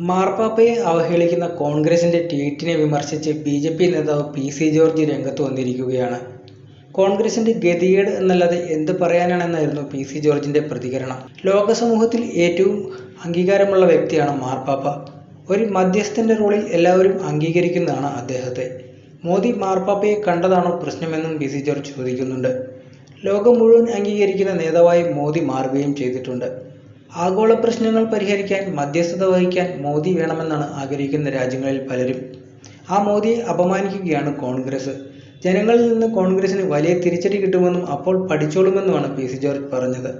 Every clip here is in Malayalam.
മാർപ്പാപ്പയെ അവഹേളിക്കുന്ന കോൺഗ്രസിന്റെ ട്വീറ്റിനെ വിമർശിച്ച് ബി ജെ പി നേതാവ് പി സി ജോർജ് രംഗത്ത് വന്നിരിക്കുകയാണ്. കോൺഗ്രസിന്റെ ഗതികേട് എന്നല്ലാതെ എന്ത് പറയാനാണെന്നായിരുന്നു പി സി ജോർജിന്റെ പ്രതികരണം. ലോകസമൂഹത്തിൽ ഏറ്റവും അംഗീകാരമുള്ള വ്യക്തിയാണ് മാർപ്പാപ്പ. ഒരു മധ്യസ്ഥന്റെ റോളിൽ എല്ലാവരും അംഗീകരിക്കുന്നതാണ് അദ്ദേഹത്തെ. മോദി മാർപ്പാപ്പയെ കണ്ടതാണോ പ്രശ്നമെന്നും പി സി ജോർജ് ചോദിക്കുന്നുണ്ട്. ലോകം മുഴുവൻ അംഗീകരിക്കുന്ന നേതാവായി മോദി മാറുകയും ചെയ്തിട്ടുണ്ട്. ആഗോള പ്രശ്നങ്ങൾ പരിഹരിക്കാൻ മധ്യസ്ഥത വഹിക്കാൻ മോദി വേണമെന്നാണ് ആഗ്രഹിക്കുന്ന രാജ്യങ്ങളിൽ പലരും. ആ മോദിയെ അപമാനിക്കുകയാണ് കോൺഗ്രസ്. ജനങ്ങളിൽ നിന്ന് കോൺഗ്രസിന് വലിയ തിരിച്ചടി കിട്ടുമെന്നും അപ്പോൾ പഠിച്ചോളുമെന്നുമാണ് പി സി ജോർജ് പറഞ്ഞത്.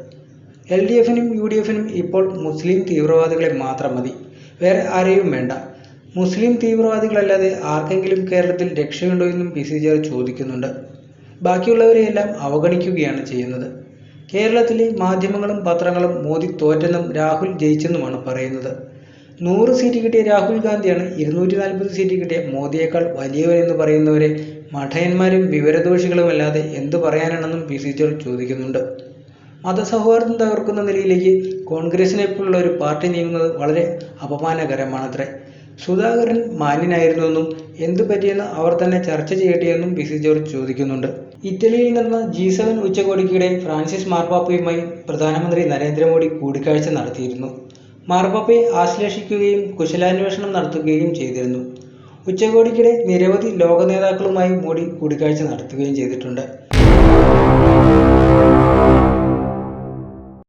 എൽ ഡി എഫിനും യു ഡി എഫിനും ഇപ്പോൾ മുസ്ലിം തീവ്രവാദികളെ മാത്രം മതി. വേറെ ആരെയും വേണ്ട. മുസ്ലിം തീവ്രവാദികളല്ലാതെ ആർക്കെങ്കിലും കേരളത്തിൽ രക്ഷയുണ്ടോ എന്നും പി സി ജോർജ് ചോദിക്കുന്നുണ്ട്. ബാക്കിയുള്ളവരെയെല്ലാം അവഗണിക്കുകയാണ് ചെയ്യുന്നത്. കേരളത്തിലെ മാധ്യമങ്ങളും പത്രങ്ങളും മോദി തോറ്റെന്നും രാഹുൽ ജയിച്ചെന്നുമാണ് പറയുന്നത്. നൂറ് സീറ്റ് കിട്ടിയ രാഹുൽ ഗാന്ധിയാണ് ഇരുന്നൂറ്റി നാൽപ്പത് സീറ്റ് കിട്ടിയ മോദിയേക്കാൾ വലിയവരെന്ന് പറയുന്നവരെ മഠയന്മാരും വിവരദോഷികളുമല്ലാതെ എന്തു പറയാനാണെന്നും പി സി ജോർജ് ചോദിക്കുന്നുണ്ട്. മതസൗഹാർദ്ദം തകർക്കുന്ന നിലയിലേക്ക് കോൺഗ്രസിനെ പോലുള്ള ഒരു പാർട്ടി നീങ്ങുന്നത് വളരെ അപമാനകരമാണത്രേ. സുധാകരൻ മാന്യനായിരുന്നുവെന്നും എന്തു പറ്റിയെന്ന് അവർ തന്നെ ചർച്ച ചെയ്യട്ടെയെന്നും പി സി ജോർജ് ചോദിക്കുന്നുണ്ട്. ഇറ്റലിയിൽ നടന്ന ജി സെവൻ ഉച്ചകോടിക്കിടെ ഫ്രാൻസിസ് മാർപ്പാപ്പയുമായി പ്രധാനമന്ത്രി നരേന്ദ്രമോദി കൂടിക്കാഴ്ച നടത്തിയിരുന്നു. മാർപ്പാപ്പയെ ആശ്ലേഷിക്കുകയും കുശലാന്വേഷണം നടത്തുകയും ചെയ്തിരുന്നു. ഉച്ചകോടിക്കിടെ നിരവധി ലോക നേതാക്കളുമായി മോഡി കൂടിക്കാഴ്ച നടത്തുകയും ചെയ്തിട്ടുണ്ട്.